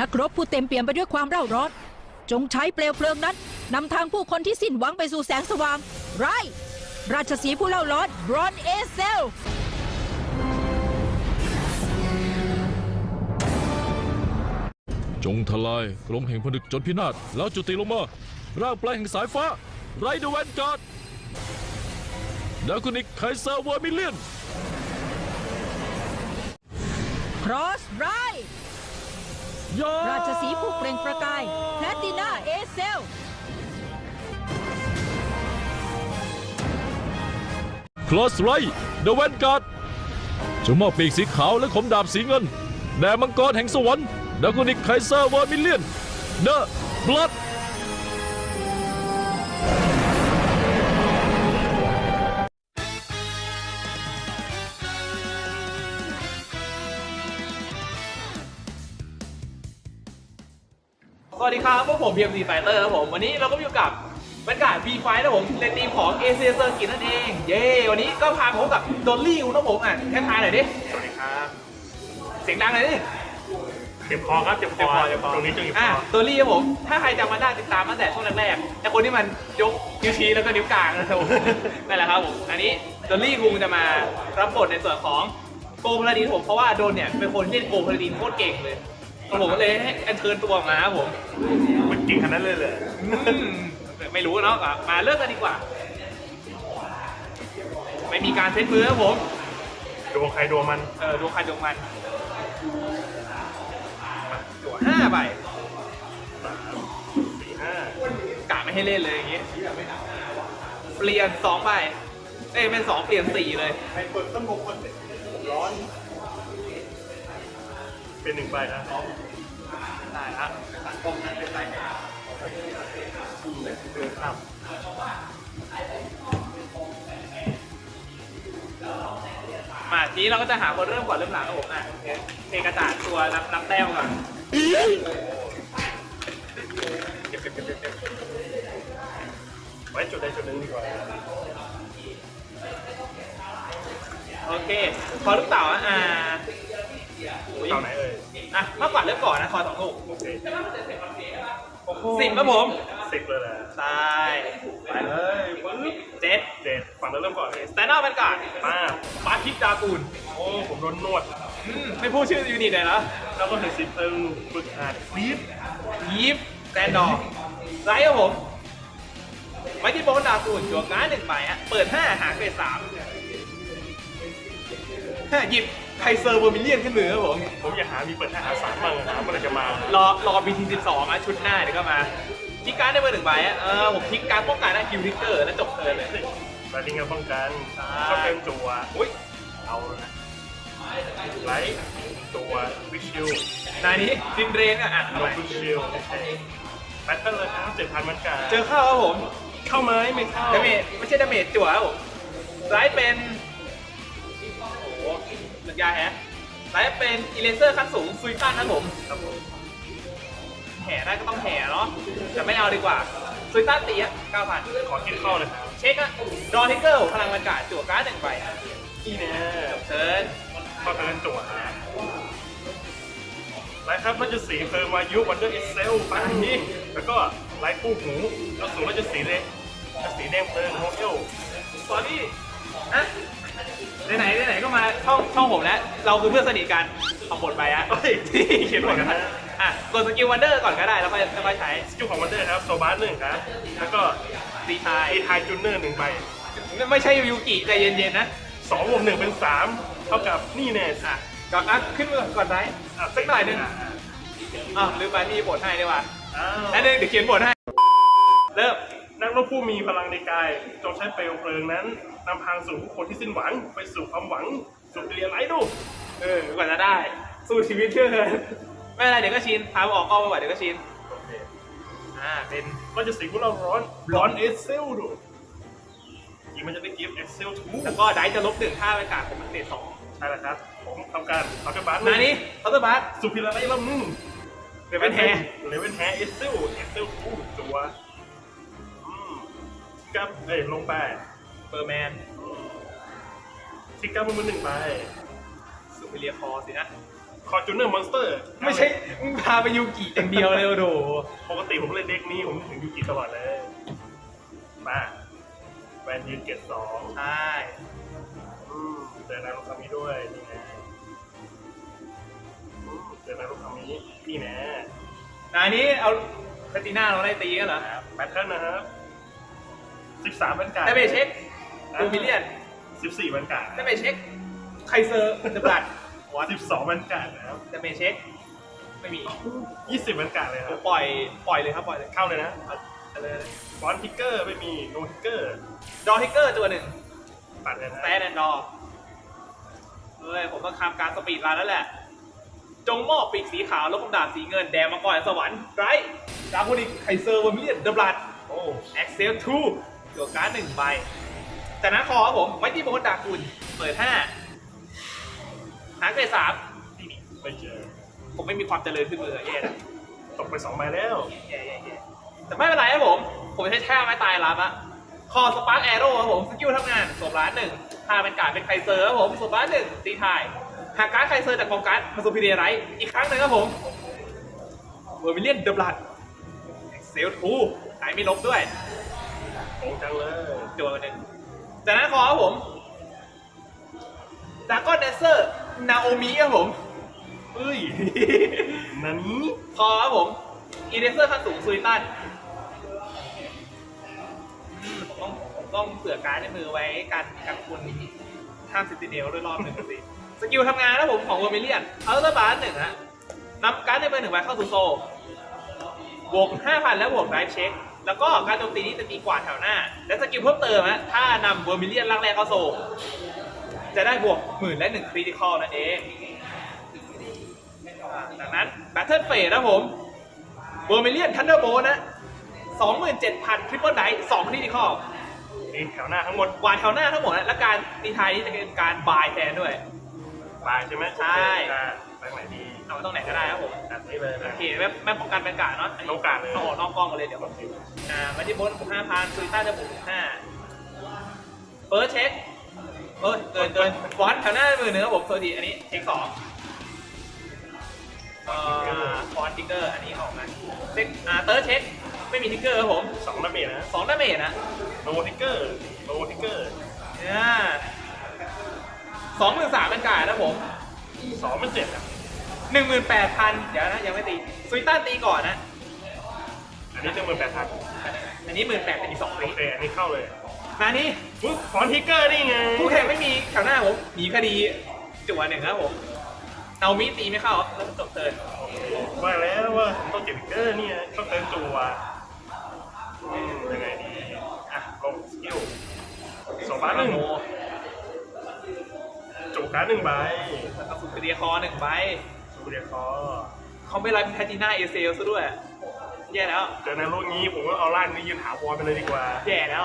นักรบผู้เต็มเปี่ยมไปด้วยความเร่าร้อน จงใช้เปลวเพลิงนั้นนำทางผู้คนที่สิ้นหวังไปสู่แสงสว่าง ไร ราชสีห์ผู้เล่าร้อนบรอนเอเซลจงทลายกรมแห่งผนึกจนพินาศแล้วจุติลงมา ร่างแปลงแห่งสายฟ้า ไรเดอะแวนการ์ดดาคุนิกไคเซอร์เวอร์มิเลียนครอสไร ยาราชสีห์ผู้เปล่งประกายแพลตินาเอเซล คลอสไรเดอะแวนการ์ดจงมอบปีกสีขาวและขมดาบสีเงิน แด่มังกรแห่งสวรรค์ดาคุนิกไคเซอร์เวอร์มิเลียน เดอะบลัด วัสดีครับพวกผม BMC Fighter ครับผม วันนี้เราก็อยู่กับบรรยากาศ V Fight นะผมในทีมของ a c c i r c u i t นั่นเอง เย้ วันนี้ก็พาผมกับดอลลี่นะผมอะแค่ทายหน่อยดิ สวัสดีครับ เสียงดังหน่อยดิ เจ็บคอครับเจ็บคอเจ็บคอตรงนี้จะเจ็บคอะอดอลลี่ครับผม ถ้าใครจำมาได้ติดตามตั้งแต่ช่วงแรกๆแต่คนที่มันยกนิ้วชี้แล้วก็นิ้วกลางนะครับผมนั่นแหละครับผม อันนี้ดอลลี่คุงจะมารับบทในส่วนของโกพลาดินผมเพราะว่าโดนเนี่ยเป็นคนที่เล่นโกพลาดินโคตรเก่งเลย ผมก็เลยให้อัญเชิญตัวออกมาครับผมมันจริงขนาดนั้นเลยเลยอืมไม่รู้เนาะอะมาเริ่มกันดีกว่า ไม่มีการเซตมือครับผม ดวงใครดวงมันเออดวงใครดวงมันจั่วห้าใบสี่ห้ากะไม่ให้เล่นเลยอย่างงี้ เปลี่ยนสองใบ เอ้ยเป็นสองเปลี่ยนสี่เลยเป็น ป็นหนึ่งใบนะได้ครับครับมาทีนี้เราก็จะหาคนเริ่มก่อนเริ่มหลังครับผมอะเทกระดาษตัวนับนับแต้มก่อนเก็บเก็บเก็บเก็บไว้จุดใดจุดหนึ่งดีกว่าโอเค พอลูกเต่าอะอ่า ยเต่าไหนเอ่ยอะมากกว่าเริ่มก่อนนะคอสองลูกโอเคสิบครับผมสิบเลยแหละใช่ไปเลยเจ็ดเจ็ดฝั่งเราเริ่มก่อนเลยสแตนดาร์ดเป็นการป้าปาทิกดากูลโอ้ผมโดนนวดอืมไม่พูดชื่อยูนิตเลยเหรอแล้วก็ถึงสิบตึงฝึกหัดฟีดยิปแตนดอร์ไรครับผมไม้ที่โบนดากูลจั่วการ์ดหนึ่งใบฮะเปิดห้าหาเกรดสามฮะ หยิบไคเซอร์เวอร์มิเลียนขึ้นมือครับผม ผมอยากหา มีเปิดห้าหาสามบ้างนะเมื่อไหรจะมารอรอ BT 12อะชุดหน้าเดี๋ยวก็มาทิกการ์ดได้เบอร์หนึ่งใบอะเออผมทิกการ์ดป้องกันนะคิวทิกเกอร์แล้วจบเทิร์นเลยแต่ทิ้งกันป้องกันใช่ ก็เต็มจัวอุ้ยเอาแล้วนะไลท์ตัววิชิลนายนี้ดินเรนอะอะโนบุชิลแบทเทิลเลยครับเจ็ดพันมันกาเจอเข้าครับผม เข้าไหมไม่เข้า ดาเมจไม่ใช่ดาเมจจั่วครับผมไลท์เป็นโอ้โหหนึ่ง ยาแฮะไลท์เป็นอีเลเซอร์ขั้นสูงซุยตันครับผม ครับผม แห่ได้ก็ต้องแห่เนาะ แต่ไม่เอาดีกว่า ซุยตันตีอะเก้าพันขอคิดเข้าเลยครับ เช็คอะดอทิกเกอร์พลังบรรยากาศจั่วการ์ดหนึ่งใบนี่แน่เชิญเข้าเทิร์นจั่วนะไลท์ครับราชสีห์เพลิงวายุวันเดอร์เอเซลไปแล้วก็ไลท์คู่หูแล้วสูงราชสีห์เลยราชสีห์แดงเพลิงโฮเอลสอรี่อะ ไหนๆไหนๆก็มาช่องช่องผมแล้ว เราคือเพื่อนสนิทกันเอาบทไปอะเฮ้ยที่เขียนบทกันนะอะกดสกิลวันเดอร์ก่อนก็ได้แล้วค่อยแล้วค่อยใช้สกิลของวันเดอร์ครับโซบาร์หนึ่งครับ แล้วก็ตีทายเอทายจูเนอร์หนึ่งใบไม่ใช่ยูกิใจเย็นๆนะสองบวกหนึ่งเป็นสามเท่ากับนี่แน่อะก่อนอะขึ้นมาก่อนไหมอะสักหน่อยหนึงอ้าวลืมไปมีบทให้ดีกว่าอ้าวอันนึงเดี๋ยวเขียนบทให้เริ่ม นักรบผู้มีพลังในกาย จงใช้เปลวเพลิงนั้นนำทางสู่ผู้คนที่สิ้นหวัง ไปสู่ความหวังสู่เรียนไรดู เออกว่าจะได้ สู้ชีวิตเชื่อเถอะไม่เป็นไรเดี๋ยวก็ชินพาออกกล้องไปก่อนเดี๋ยวก็ชินโอเคอ่าเป็นก็จะสีพวกเราร้อนร้อนเอเซลดูอีกมันจะได้กิฟต์เอเซลทูแล้วก็ได้จะลบหนึ่งค่าบรรยากาศผมมันเศษสองใช่แล้วครับ ผมทำการเอากระบาดนานี้เคาน์เตอร์บัสสุพิลาไลลำนึงเดี๋ยวเป็นแฮร์เลเวนแฮร์เอเซลเอเซลทูตัวอืม กับเอ้ยลงไปเบอร์แมนทิกกับมือหนึ่งไปสุพิเลียคอสินะคอจูเนอร์มอนสเตอร์ไม่ใช่พาไปยูกิอย่างเดียวเลยโอ้โหปกติผมเล่นเด็กนี้ผมถึงยูกิตลอดเลย มาแวนยืนเกตสองใช่อืมเจอนารุคามิด้วยนี่ไงอืมเจอนารุคามินี่แน่อันนี้เอาแพลติน่าเราได้ตีกันเหรอแบทเทิลนะครับ สิบสามบรรกาศได้ไปเช็คดูมิเลียนสิบสี่บรรกาศได้ไปเช็คไคเซอร์เดอะบลัดสิบสองบรรกาศนะครับได้ไปเช็คไม่มียี่สิบบรรกาศเลยครับปล่อยปล่อยเลยครับปล่อยเลยเข้าเลยนะเอาเลยฟอนทิกเกอร์ไม่มีโนทิกเกอร์ดอทิกเกอร์ตัวหนึ่งตัดเลยนะแซดแอนดอร์เฮ้ยผมต้องทำการสปีดรันแล้วแหละ จงมอบปีกสีขาวแล้วคำดาบสีเงินแดงมาก่อนสวรรค์ไรดาโคนิกไคเซอร์วอร์มิเลียนเดอะบลัดโอ้เอ็กเซลทู ตัวการ์ดหนึ่งใบจากนั้นคอครับผมไว้ที่โบนดากุลเปิดห้าหางเกรดสามนี่นี่ไม่เจอผมไม่มีความเจริญขึ้นเลยแย่นะตกไปสองใบแล้วแย่แย่แย่แต่ไม่เป็นไรครับผม ผมใช้แช่ไม้ตายรับอะคอสปาร์กแอโร่ครับผมสกิลทำงานสวมร้านหนึ่งถ้าเป็นการดเป็นไคเซอร์ครับผมสวมร้านหนึ่งตีทายหากการดไคเซอร์จากกองการ์ดมาสูพีเดียไรอีกครั้งหนึ่งครับผมเวอร์มิเลียนเดอะบลัดเซลทูหายไม่ลบด้วย โงจังเลยตัวหนึ่งจากนั้นคอครับผมดากอนเดเซอร์นาโอมิครับผมเอ้ยนันนี้คอครับผมอีเดเซอร์ขั้นสูงซุยตันอืมผมต้องผมต้องเผื่อการดในมือไว้กันกันคุณห้ามซิติเนลด้วยรอบหนึ่งสิสกิลทำงานนะผมของเวอร์มิเลียนเอาเตอร์บาร์หนึ่งฮะนำการดในมือหนึ่งใบเข้าสู่โซลบวก5,000แล้วบวกไดฟ์เช็ค แล้วก็การโจมตีนี้จะตีกว่าแถวหน้า และสกิลเพิ่มเติมฮะถ้านำเวอร์มิเลียนร่างแรกเข้าโซลจะได้บวกหมื่นและหนึ่งคริติคอลนั่นเองอ่าจากนั้นแบทเทิลเฟสนะผมเวอร์มิเลียนทันเดอร์โบนะ27,000ทริปเปิลไดสองคริติคอลเองแถวหน้าทั้งหมดกว่าแถวหน้าทั้งหมดนะและการตีทายนี้จะเป็นการบายแทนด้วยลายใช่ไหมใช่ อ่าไปไหนดีเอาไว้ตรงไหนก็ได้ครับผมอันนี้เลยโอนะ เคไม่ไม่ป้องกันเป็นกาดเนาะป้องกันเลยต้องออกนอกกล้องกันเลยเดี๋ยวผมอ่ามาที่บนผมห้าพันซุยต้าจะผมห้าเฟิร์สเช็คเออเกินเกินฟอนต์แถวหน้ามือหนึ่งครับผมโทษทีอันนี้เช็คสองเอ่อฟอนต์ทิกเกอร์อันนี้ออกมาเช็คอ่าเติร์ดเช็คไม่มีทิกเกอร์ครับผมสองดาเมจนะสองดาเมจนะโนทิกเกอร์โนทิกเกอร์เนี่ยสองหมื่นสามเป็นกาดนะผมสองเป็นเจ็ดอะ หนึ่งหมื่นแปดพันเดี๋ยวนะยังไม่ตีซุยต้าตีก่อนนะ อันนี้หนึ่งหมื่นแปดพันอันนี้หมื่นแปดเป็นอีกสองโอตีเคอันนี้เข้าเลยมานี่ปุ๊บฟอนทิกเกอร์นี่ไงคู่แข่งไม่มีแถวหน้าผมหนีคดีจั่วหนึ่งนะครับผมเอามีดตีไม่เข้าแล้วจบเทิร์นว่าแล้วว่าต้องเก็บทิกเกอร์เนี่ยต้องเติมจัวอืมยังไงดีอะลงสกิลสองบาทหนึ่งโมจูการ์ดหนึ่งใบแล้วก็สุดเดียคอหนึ่งใบ สูเรียคอเขาไม่รับแพทิน่าเอเซลซะด้วย แย่แล้ว เจอในโลกนี้ผมก็เอาล่างนี้ยืนหาวอลไปเลยดีกว่า แย่แล้ว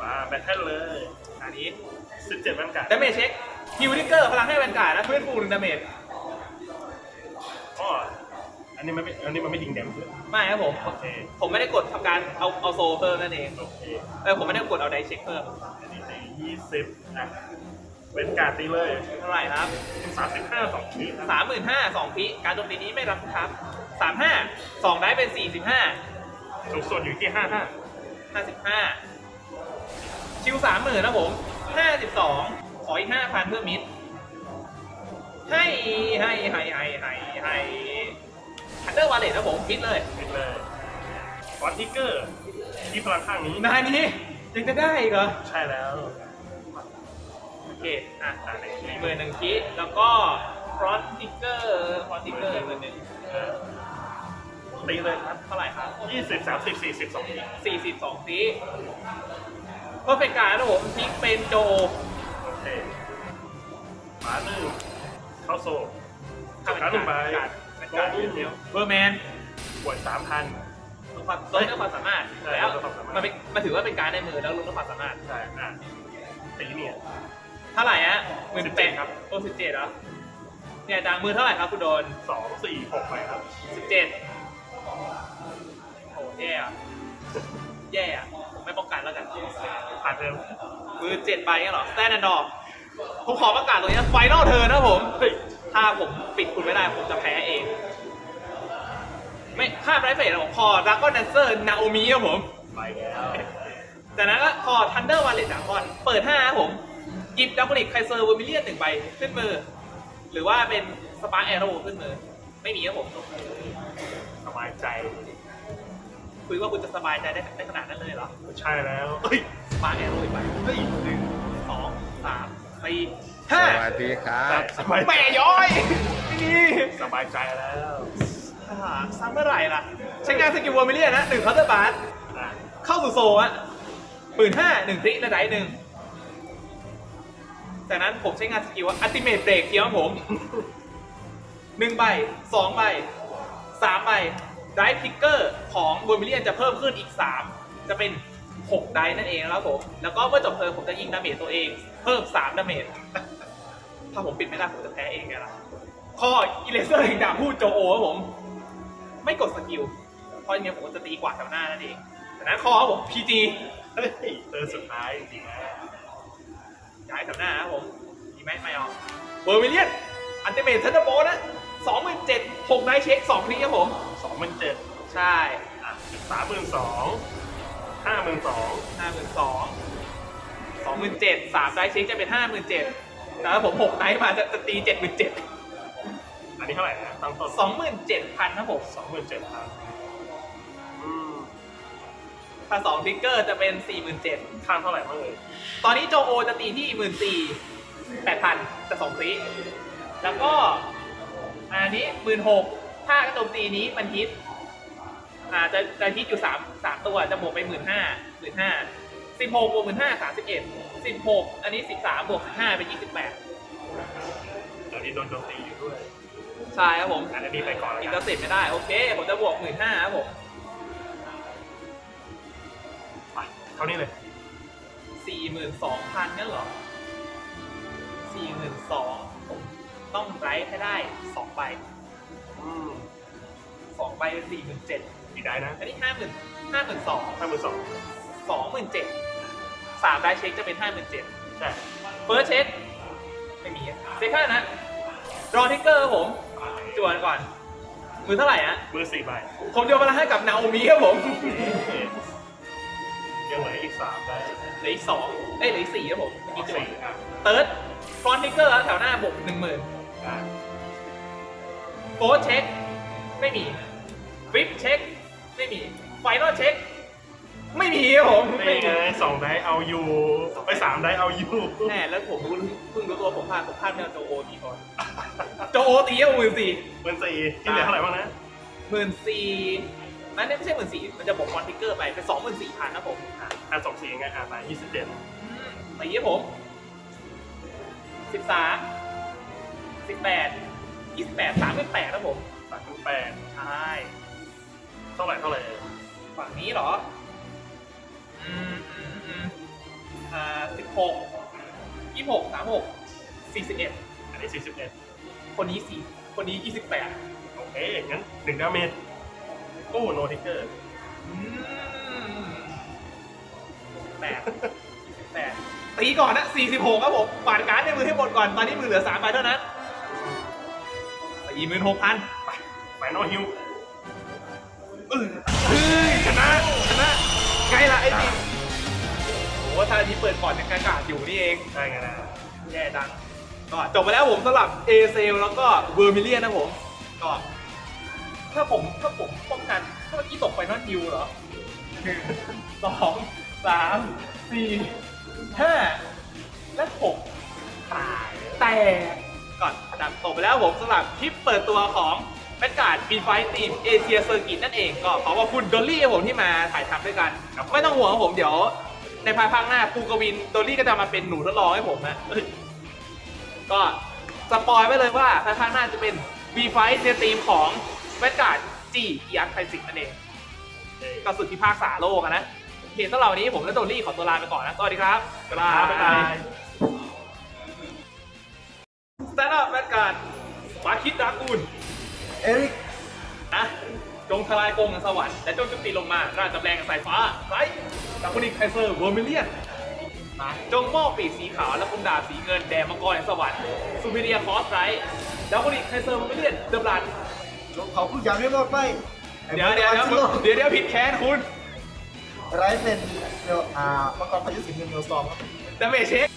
มาแบทเทิลเลยอันนี้สิบเจ็ดบรรกาศดาเมจเช็คฮิวดิเกอร์พลังให้แวนการ์ดและเพื่อนฟูหนึ่งดาเมจอ๋ออันนี้มันไม่อันนี้มันไม่ยิงแดมใช่ไหมไม่ครับผม โอเคผมไม่ได้กดทำการเอาเอาโซเพิ่มนั่นเองโอเคเออผมไม่ได้กดเอาไดเช็คเพิ่ม อันนี้ตียี่สิบอะ เป็นการตีเลยเท่าไหร่ครับสามสิบห้าสองขีดสามหมื่นห้าสองพิการโจมตีนี้ไม่รับครับสามห้าสองได้เป็นสี่สิบห้าสูงสุดอยู่ที่ห้าห้าห้าสิบห้าชิวสามหมื่นนะผมห้าสิบสองขออีกห้าพันเพื่อมิดให้ให้ให้ให้ให้ให้ฮันเดอร์วาเลตนะผมมิดเลยปิดเลยฟอนทิกเกอร์ที่พลังข้างนี้นายนี้ยังจะได้อีกเหรอ ใช่แล้ว โอเคอะอะหนึ่งหมื่นหนึ่งคิแล้วก็ฟรอนติเกอร์ฟรอนติเกอร์หมื่นหนึ่งเออตีเลยครับเท่าไหร่ครับยี่สิบสามสิบสี่สิบสองขีสี่สิบสองคิเพื่อเป็นการนะผมพิกเป็นโจโอเคหมาหนึ่งเข้าโซ่จับการ์ดหนึ่งใบเป็นการเป็นการเดียวเบอร์แมนบวกสามพันลดความลดเรื่องความสามารถแล้วมันเป็นมันถือว่าเป็นการในมือแล้วลดเรื่องความสามารถใช่อะตีเนี่ย เท่าไหร่ฮะหมื่นแปด17ครับ โอ้สิบเจ็ดเหรอ เนี่ยดังมือเท่าไหร่ครับคุณโดนสองสี่หกไปครับสิบเจ็ดโอ้แย่อะแย่อะผมไม่ป้องกันแล้วกัน ผ่านเทอมมือเจ็ดใบเนี่ยเหรอแซนแอนดอร์ผมขอประกาศตรงนี้ไฟนอลเธอนะผมเฮ้ยถ้าผมปิดคุณไม่ได้ผมจะแพ้เองค่าไรเฟสของคอรักก็ดันเซอร์นาโอมิครับผม ไปแล้วจากนั้นก็คอทันเดอร์วาเลตดากอน เปิด5ครับผม หยิบดับเบิลไคเซอร์เวอร์มิเลียนหนึ่งใบขึ้นมือ หรือว่าเป็นสปาร์แอโร่ขึ้นมือ ไม่มีครับผมสบายใจ คุยว่าคุณจะสบายใจได้ได้ขนาดนั้นเลยเหรอ ใช่แล้วเฮ้ยสปาร์แอโร่อีกใบเฮ้ยหนึ่งสองสามสี่สห้าวัสดีครับสบายแหม่ย้อยไม่มีสบายใจแล้วอ่าซ้ำเมื่อไหร่ล่ะ ใช้งานสกิลเวอร์มิเลียนนะหนึ่งเคาน์เตอร์บาร์อะเข้าสู่โซอะปืนห้าหนึ่งทริกและไดหนึ่ง จากนั้นผมใช้งานสกิลว่าอัติเมตเบรกเกียวของผมหนึ่งใบสองใบสามใบไดพิกเกอร์ของเวมิเลียนจะเพิ่มขึ้นอีกสามจะเป็นหกไดนั่นเองนะครับผมแล้วก็เมื่อจบเทิร์ผมจะยิงดาเมจตัวเอง เพิ่มสามดาเมจถ้าผมปิดไม่ได้ผมจะแพ้เองไงล่ะข้ออิเลเซอร์แห่งดาบพูดโจโอครับผม ไม่กดสกิลเพราะอย่างเงี้ยผมจะตีกว่าแถวหน้านั่นเองแต่นั้นคอผม PG เฮ้ยเจอสุดท้ายจริงๆนะ ย้ายแถวหน้าครับผมดีไหมไม่เอาเบอร์มิเลียนอันเตเมทเทนเดอร์โบนะสองหมื่นเจ็ดหกไนท์เช็คสองคลิกครับผม สองหมื่นเจ็ดใช่อะสามหมื่นสองห้าหมื่นสองห้าหมื่นสองสองหมื่นเจ็ดสามไนท์เช็คจะเป็นห้าหมื่นเจ็ดแต่ถ้าผมหกไนท์มาจะจะตีเจ็ดหมื่นเจ็ดอันนี้เท่าไหร่นะตั้งต้นสองหมื่นเจ็ดพันครับผมสองหมื่นเจ็ดพันอืม ถ้าสองทริกเกอร์จะเป็นสี่หมื่นเจ็ดข้ามเท่าไหร่บ้างเลย ตอนนี้โจโอจะตีที่หมื่นสี่แปดพันแต่สองคลิกแล้วก็อันนี้หมื่นหกถ้ากระโจมตีนี้มันฮิตอ่าจะจะฮิตอยู่สามสามตัวจะบวกไปหมื่นห้าหมื่นห้าสิบหกบวกหมื่นห้าสามสิบเอ็ดสิบหกอันนี้สิบสามบวกสิบห้าเป็นยี่สิบแปดเดี๋ยวนี้โดนโจมตีอยู่ด้วย ใช่ครับผมอันนี้ไปก่อนแล้วอินกัเตอนร์เซ็ตไม่ได้ โอเค ผมจะบวกหมื่นห้าครับผม เท่านี้เลยสี่หมื่นสองพันนั่นเหรอสี่หมื่นสองผมต้องไรท์ให้ได้สองใบอืมสองใบเป็นสี่หมื่นเจ็ดอีกได้นะอันนี้ห้าหมื่นห้าหมื่นสองห้าหมื่นสองสองหมื่นเจ็ดสามได้เช็คจะเป็นห้าหมื่นเจ็ดใช่เฟิร์สเช็คไม่มีเซคันด์นะรอทิกเกอร์ครับผมจวนก่อน มือเท่าไหร่ฮะมือสี่ใบผมโยนมาแล้วให้กับนาโอมิครับผม ยังเหลืออีกสามได้เหลืออีกสองเอ้ยเหลืออีกสี่ครับผมเมื่ออีกี้กจวนสี่อะเติร์ดฟรอนทิกเกอร์แถวหน้าบวกหนึ่งหมื่นอะโฟร์เช็ค ไม่มีฟิปเช็ค ไม่มีไฟนอลเช็ค ไม่มีครับผมไม่นี่มีไงสองได้เอาอยู่ไปสามได้เอาอยู่แน่แล้วผมเพิ่งรู้ตัวผมพลาดผมพลาดไม่เอาโจโอตีก่อนโจโอตีเอาหมื่นสี่หมื่นสี่ที่เหลือเท่าไหร่บ้างนะหมื่นสี่ นั่นไม่ใช่หมื่นสี่มันจะบอกฟอนทิกเกอร์ไปเป็นสองหมื่นสี่พันนะผมอะอะสองสี่ไงอะไปยี่สิบเจ็ดตีให้ผมสิบสามสิบแปดยี่สิบแปดสามเป็นแปดนะผมสามพันแปดใช่เท่าไหร่เท่าไหร่ฝั่งนี้เหรออืมอืมอืมอ่าสิบหกยี่หกสามหกสี่สิบเอ็ดอันนี้สี่สิบเอ็ดคนนี้สี่คนนี้ยี่สิบแปดโอเคงั้นหนึ่งดาเมจ กู้โนทิกเกอร์แปดแปดตีก่อนนะสี่สิบหกครับผมปาดการ์ดในมือให้หมดก่อน ตอนนี้มือเหลือสามใบเท่านั้นสี่หมื่นหกพันไปไฟนอฮิวเฮ้ยชนะ ชนะ ไงล่ะไอ้ดิโอ้ถ้าอันนี้เปิดก่อนยังกากาศอยู่นี่เองได้ไงนะแย่ดัง ก็จบไปแล้วผมสำหรับเอเซลแล้วก็เวอร์มิเลียนนะผม ก็ ถ้าผมถ้าผมป้องกันถ้าเมื่อกี้ตกไปนอนฮิวเหรอหนึ่งสองสามสี่ห้าและหกตายแต่ก่อนดับตกไปแล้วผมสำหรับคลิปเปิดตัวของแมกการ์ดบีไฟทีมเอเชียเซอร์กิตนั่นเองก็ขอขอบคุณดอลลี่ผมที่มาถ่ายทำด้วยกันไม่ต้องห่วงครับผมเดี๋ยว ในภายภาคหน้าปูกวินดอลลี่ก็จะมาเป็นหนูทดลองให้ผมนะก็สปอยไว้เลยว่าภายภาคหน้าจะเป็น V5 ในทีมของ แมกการ์ดจีอีอาร์ไทสิกนั่นเองก็สุดที่ภาคษาโลกอะนะโอเคสำหรับวันนี้ผมและโดลลี่ขอตัวลาไปก่อนนะสวัสดีครับบ๊ายบายบ๊ายบายสแตนด์อัพแมกการ์ดมาคิดดากูลเอริกนะจงทลายกรงสวรรค์และจงจุติลงมาราชจำแรงสายฟ้าไรดับบุนิกไคเซอร์เวอร์มิเลียนนะจงมอบปีกสีขาวและคมดาบสีเงินแด่มังกรแห่งสวรรค์ซูเปเรียคอสไรดับบุนิกไคเซอร์เวอร์มิเลียนเดอะบลัดลง เขาผู้ยาวเรียบร้อยไปเดี๋ยวเดี๋ยวเดี๋ยวเดี๋ยวเดี๋ยวผิดแค้นคุณไรเป็นเมลอ่ามังกรพายุสีเงินเมลซอมครับดาเมจเช็ค